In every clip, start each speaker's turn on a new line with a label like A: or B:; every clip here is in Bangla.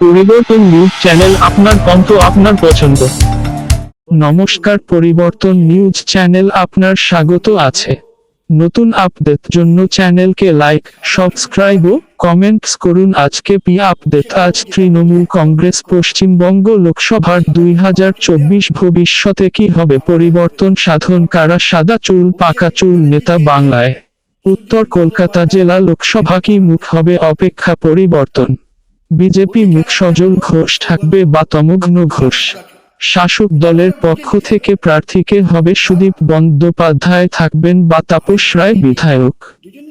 A: পরিবর্তন নিউজ চ্যানেল আপনার কণ্ঠ আপনার পছন্দ। নমস্কার, পরিবর্তন নিউজ চ্যানেল আপনার স্বাগত আছে। নতুন আপডেট জন্য চ্যানেলকে লাইক, সাবস্ক্রাইব ও কমেন্টস করুন। আজকে পি আপডেট, আজ তৃণমূল কংগ্রেস পশ্চিমবঙ্গ লোকসভার দুই হাজার চব্বিশ ভবিষ্যতে কি হবে? পরিবর্তন সাধন কারা? সাদা চুল, পাকা চুল, নেতা বাংলায়। উত্তর কলকাতা জেলা লোকসভা কি মুখ হবে? অপেক্ষা পরিবর্তন। বিজেপি মুখ সজল ঘোষ থাকবে বা তমগ্ন ঘোষ। শাসক দলের পক্ষ থেকে প্রার্থীকে হবে সুদীপ বন্দ্যোপাধ্যায় থাকবেন বা তাপস রায় বিধায়ক।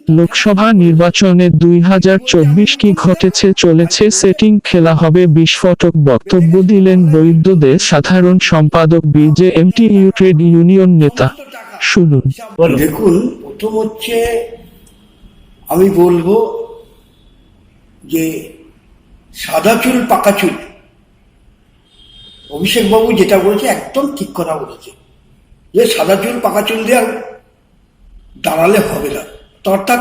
A: লোকসভা নির্বাচনে দুই হাজার চব্বিশ কি ঘটেছে, চলেছে সেটিং, খেলা হবে বিস্ফোটক বক্তব্য দিলেন বৈদ্যদের সাধারণ সম্পাদক বিজে বিজেএমটি ইউ ট্রেড ইউনিয়ন নেতা। শুনুন।
B: দেখুন, প্রথম হচ্ছে আমি বলব যে সাদা চুল, পাকা চুল। অভিষেক বাবু যেটা বলেছে একদম ঠিক কথা বলেছে। যে সাদা চুল, পাকা চুল দিয়ে আর দাঁড়ালে হবে না। অর্থাৎ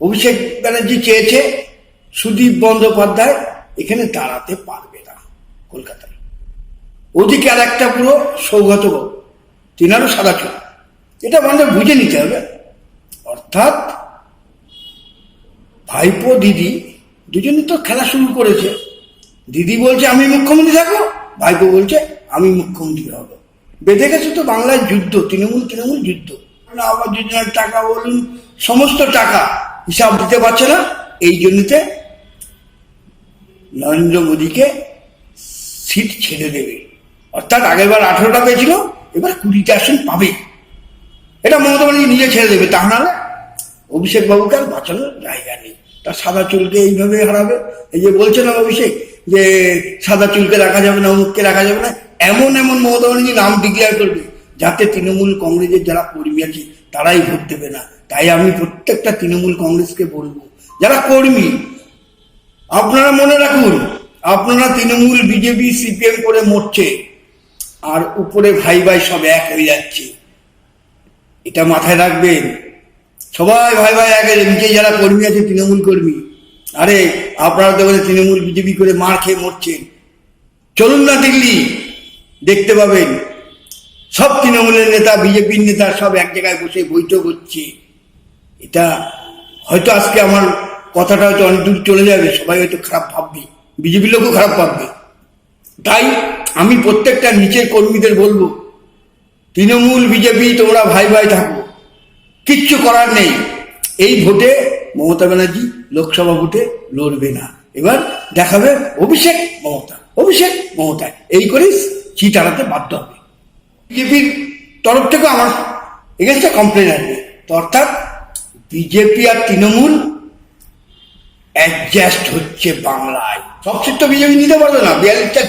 B: অভিষেক ব্যানার্জি চেয়েছে সুদীপ বন্দ্যোপাধ্যায় এখানে দাঁড়াতে পারবে না কলকাতায়। ওদিকে আর একটা পুরো সৌগত তিনারও সাদা চুল। এটা আমাদের বুঝে নিতে হবে। অর্থাৎ ভাইপো দিদি দুজনে তো খেলা শুরু করেছে। দিদি বলছে, আমি মুখ্যমন্ত্রী থাকব? ভাইপো বলছে, আমি মুখ্যমন্ত্রী হব। বেঁধে গেছে তো বাংলায় যুদ্ধ, তৃণমূল তৃণমূল যুদ্ধ। আবার যোজনার টাকা বলুন, সমস্ত টাকা হিসাব দিতে পারছে না। এই জন্যতে নরেন্দ্র মোদীকে সিট ছেড়ে দেবে। অর্থাৎ আগেরবার আঠেরোটা পেয়েছিল এবার কুড়িটা আসন পাবে। এটা মমতা ব্যানার্জি নিজে ছেড়ে দেবে, তা নাহলে অভিষেক বাবুকে আর বাঁচানোর জায়গা নেই। তার সাদা চুলকে এইভাবে হারাবে? এই যে বলছে না অভিষেক, যে সাদা চুলকে রাখা যাবে না, অমুককে রাখা যাবে না, এমন এমন মমতা ব্যানার্জি নাম ডিক্লেয়ার করবে, যাতে তৃণমূল কংগ্রেসের যারা কর্মী আছে, তারাই ভোট দেবে না। তাই আমি প্রত্যেকটা তৃণমূল কংগ্রেসকে বলব, যারা কর্মী, আপনারা মনে রাখুন, আপনারা তৃণমূল বিজেপি, সিপিএম করে মরছে, আর উপরে ভাই ভাই সব এক হয়ে যাচ্ছে। এটা মাথায় রাখবেন। সবাই ভাই ভাই আগে নিচে যারা কর্মী আছে, তৃণমূল কর্মী, আরে আপনারা তো বলে তৃণমূল বিজেপি করে মার খেয়ে মরছেন। চলুন না দিল্লি দেখতে পাবেন, সব তৃণমূলের নেতা, বিজেপির নেতা সব এক জায়গায় বসে বৈঠক হচ্ছে। এটা হয়তো আজকে আমার কথাটা হয়তো অনেক দূর চলে যাবে, সবাই হয়তো খারাপ ভাববে, বিজেপির লোকও খারাপ ভাববে। তাই আমি প্রত্যেকটা নিচের কর্মীদের বলব, তৃণমূল, বিজেপি, তোমরা ভাই ভাই থাকো। কিচ্ছু করার নেই। এই ভোটে মমতা ব্যানার্জি লোকসভা ভোটে লড়বে না। এবার দেখাবে অভিষেক মমতা অভিষেক মমতা। এই করে চিট হারাতে বাধ্য হবে। বিজেপির তরফ থেকে আমার এগেনস্টে কমপ্লেন আসবে। অর্থাৎ বিজেপি আর তৃণমূল অ্যাডজাস্ট হচ্ছে বাংলায়। সব সিট তো বিজেপি নিতে পারবে না। বিয়াল্লিশটা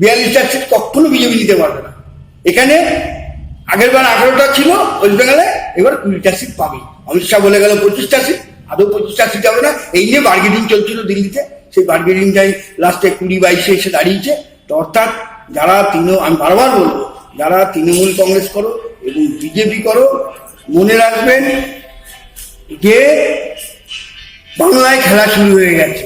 B: বিয়াল্লিশটা সিট কখনো বিজেপি নিতে পারবে না। এখানে আগের বার আঠারোটা ছিল ওয়েস্ট বেঙ্গলে এবার কুড়িটা সিট পাবে। অমিত শাহ বলে গেল পঁচিশটা সিট আদৌ পঁচিশটা সিট হবে না। এই নিয়ে বার্গেনিং চলছিল দিল্লিতে। সেই বার্গেনিংটাই লাস্টে কুড়ি বাইশে এসে দাঁড়িয়েছে। তো অর্থাৎ যারা তৃণ, আমি বারবার বলব, যারা তৃণমূল কংগ্রেস করো এবং বিজেপি করো, মনে রাখবেন যে বাংলায় খেলা শুরু হয়ে গেছে।